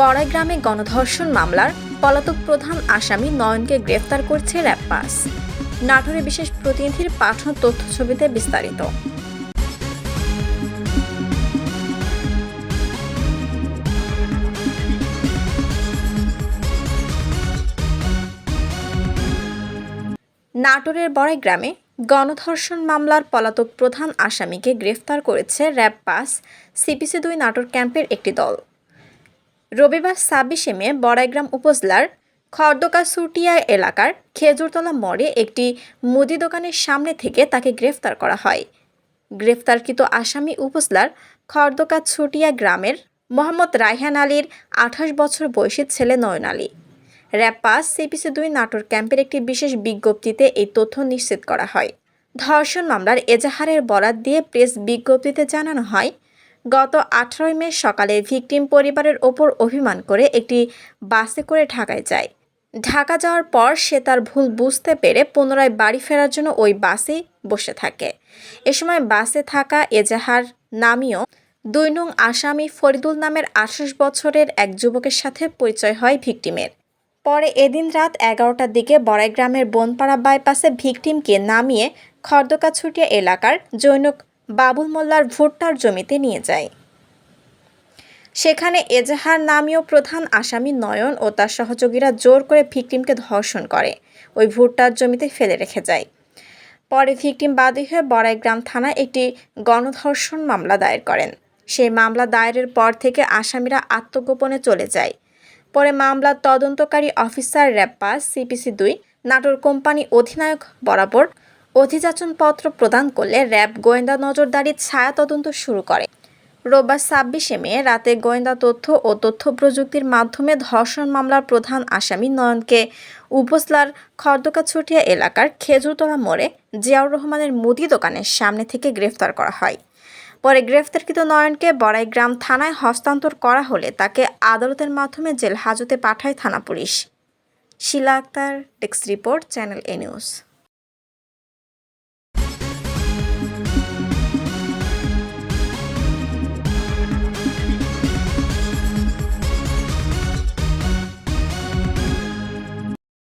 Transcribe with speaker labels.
Speaker 1: বড়াই গ্রামে গণধর্ষণ মামলার পলাতক প্রধান আসামি নয়নকে গ্রেফতার করছে র্যাবপাস। নাটোরে বিশেষ প্রতিনিধির পাঠানো তথ্য ছবিতে বিস্তারিত। নাটোরের বড়াই গ্রামে গণধর্ষণ মামলার পলাতক প্রধান আসামিকে গ্রেফতার করেছে র্যাব পাস সিপিসি দুই নাটোর ক্যাম্পের একটি দল। রবিবার ছাব্বিশে মে, বড়াইগ্রাম উপজেলার খর্দকা সুটিয়া এলাকার খেজুরতলা মোড়ে একটি মুদি দোকানের সামনে থেকে তাকে গ্রেফতার করা হয়। গ্রেফতারকৃত আসামি উপজেলার খর্দকা ছুটিয়া গ্রামের মোহাম্মদ রায়হান আলীর আঠাশ বছর বয়সী ছেলে নয়ন আলী। র্যাপাস সিপিসি দুই নাটোর ক্যাম্পের একটি বিশেষ বিজ্ঞপ্তিতে এই তথ্য নিশ্চিত করা হয়। ধর্ষণ মামলার এজাহারের বরাত দিয়ে প্রেস বিজ্ঞপ্তিতে জানানো হয় গত আঠারোই মে সকালে ভিকটিম পরিবারের ওপর অভিমান করে একটি বাসে করে ঢাকায় যায়। ঢাকা যাওয়ার পর সে তার ভুল বুঝতে পেরে পুনরায় বাড়ি ফেরার জন্য ওই বাসেই বসে থাকে। এ সময় বাসে থাকা এজাহার নামীয় দুই নং আসামি ফরিদুল নামের আঠাশ বছরের এক যুবকের সাথে পরিচয় হয় ভিকটিমের। পরে এদিন রাত এগারোটার দিকে বড়াই গ্রামের বনপাড়া বাইপাসে ভিকটিমকে নামিয়ে খর্দকাছুটিয়া এলাকার জৈনক বাবুল মোল্লার ভুট্টার জমিতে নিয়ে যায়। সেখানে এজাহার নামীয় প্রধান আসামি নয়ন ও তার সহযোগীরা জোর করে ভিকটিমকে ধর্ষণ করে। ওই ভুট্টার জমিতে ফেলে রেখে যায়। পরে ভিকটিম বাদী হয়ে বড়াইগ্রাম থানায় একটি গণধর্ষণ মামলা দায়ের করেন। সেই মামলা দায়েরের পর থেকে আসামিরা আত্মগোপনে চলে যায়। পরে মামলার তদন্তকারী অফিসার র্যাপাস সিপিসি দুই, নাটোর কোম্পানি অধিনায়ক বরাবর অধিযাচনপত্র প্রদান করলে র্যাব গোয়েন্দা নজরদারির ছায়া তদন্ত শুরু করে। রোববার ছাব্বিশে মে রাতে গোয়েন্দা তথ্য ও তথ্য প্রযুক্তির মাধ্যমে ধর্ষণ মামলার প্রধান আসামি নয়নকে উপজেলার খর্দকাছুটিয়া এলাকার খেজুরতলা মোড়ে জিয়াউর রহমানের মুদি দোকানের সামনে থেকে গ্রেফতার করা হয়। পরে গ্রেফতারকৃত নয়নকে বড়াইগ্রাম থানায় হস্তান্তর করা হলে তাকে আদালতের মাধ্যমে জেল হাজতে পাঠায় থানা police. Shila Akhtar desk report, channel A news.